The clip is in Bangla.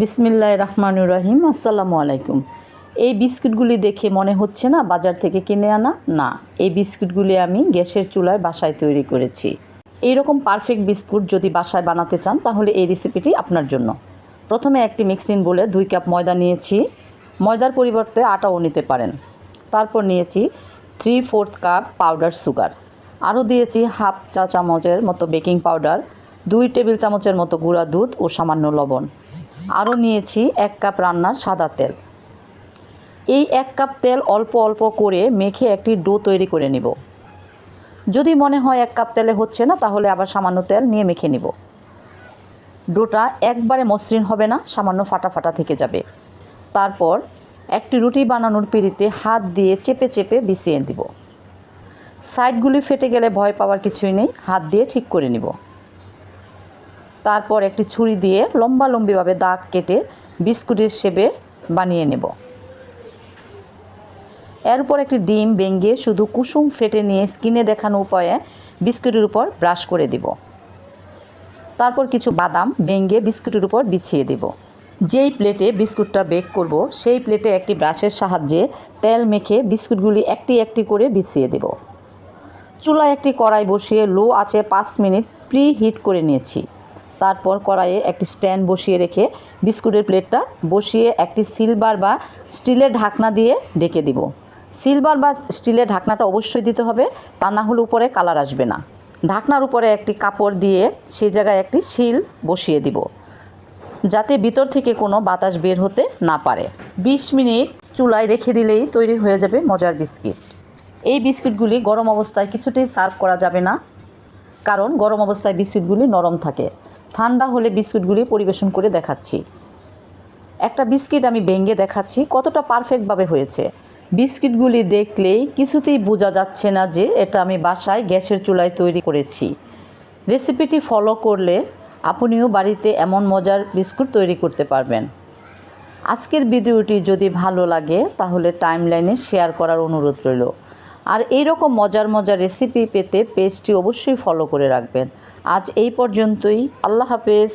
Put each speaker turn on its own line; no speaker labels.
বিসমিল্লাহ রহমানুর রহিম, আসসালামু আলাইকুম। এই বিস্কুটগুলি দেখে মনে হচ্ছে না বাজার থেকে কিনে আনা? না, এই বিস্কুটগুলি আমি গ্যাসের চুলায় বাসায় তৈরি করেছি। এইরকম পারফেক্ট বিস্কুট যদি বাসায় বানাতে চান, তাহলে এই রেসিপিটি আপনার জন্য। প্রথমে একটি মিক্সিং বলে দুই কাপ ময়দা নিয়েছি। ময়দার পরিবর্তে আটাও নিতে পারেন। তারপর নিয়েছি three fourth cup powder sugar আরও দিয়েছি হাফ চা চামচের মতো বেকিং পাউডার দুই টেবিল চামচের মতো গুঁড়া দুধ ও সামান্য লবণ। আরও নিয়েছি এক কাপ রান্নার সাদা তেল। এই এক কাপ তেল অল্প অল্প করে মেখে একটি ডো তৈরি করে নিব। যদি মনে হয় এক কাপ তেলে হচ্ছে না, তাহলে আবার সামান্য তেল নিয়ে মেখে নিব। ডোটা একবারে মসৃণ হবে না, সামান্য ফাটা ফাটা থেকে যাবে। তারপর একটি রুটি বানানোর পিড়িতে হাত দিয়ে চেপে চেপে বিছিয়ে দিব সাইডগুলি ফেটে গেলে ভয় পাওয়ার কিছুই নেই, হাত দিয়ে ঠিক করে নিব। তারপর একটি ছুরি দিয়ে লম্বা লম্বিভাবে দাগ কেটে বিস্কুটের শেপে বানিয়ে নেব। এর উপর একটি ডিম ভেঙে শুধু কুসুম ফেটে নিয়ে স্কিনে দেখানো উপায়ে বিস্কুটের উপর ব্রাশ করে দিব। তারপর কিছু বাদাম ভেঙে বিস্কুটের উপর বিছিয়ে দেব। যেই প্লেটে বিস্কুটটা বেক করব, সেই প্লেটে একটি ব্রাশের সাহায্যে তেল মেখে বিস্কুটগুলি একটি একটি করে বিছিয়ে দেব। চুলায় একটি কড়াই বসিয়ে লো আছে পাঁচ মিনিট প্রি হিট করে নিয়েছি। তারপর কড়াইয়ে একটি স্ট্যান্ড বসিয়ে রেখে বিস্কুটের প্লেটটা বসিয়ে একটি সিলভার বা স্টিলের ঢাকনা দিয়ে ঢেকে দিব। সিলভার বা স্টিলের ঢাকনাটা অবশ্যই দিতে হবে, তা না হলে উপরে কালার আসবে না। ঢাকনার উপরে একটি কাপড় দিয়ে সেই জায়গায় একটি শিল বসিয়ে দিব, যাতে ভিতর থেকে কোনো বাতাস বের হতে না পারে। বিশ মিনিট চুলায় রেখে দিলেই তৈরি হয়ে যাবে মজার বিস্কিট। এই বিস্কিটগুলি গরম অবস্থায় কিছুতেই সার্ভ করা যাবে না, কারণ গরম অবস্থায় বিস্কিটগুলি নরম থাকে। ঠান্ডা হলে বিস্কুটগুলি পরিবেশন করে দেখাচ্ছি। একটা বিস্কিট আমি ভেঙে দেখাচ্ছি, কতটা পারফেক্টভাবে হয়েছে। বিস্কিটগুলি দেখলেই কিছুতেই বোঝা যাচ্ছে না যে এটা আমি বাসায় গ্যাসের চুলায় তৈরি করেছি। রেসিপিটি ফলো করলে আপনিও বাড়িতে এমন মজার বিস্কুট তৈরি করতে পারবেন। আজকের ভিডিওটি যদি ভালো লাগে, তাহলে টাইমলাইনে শেয়ার করার অনুরোধ রইল। আর এইরকম মজার মজার রেসিপি পেতে পেজটি অবশ্যই ফলো করে রাখবেন। আজ এই পর্যন্তই। আল্লাহ হাফেজ।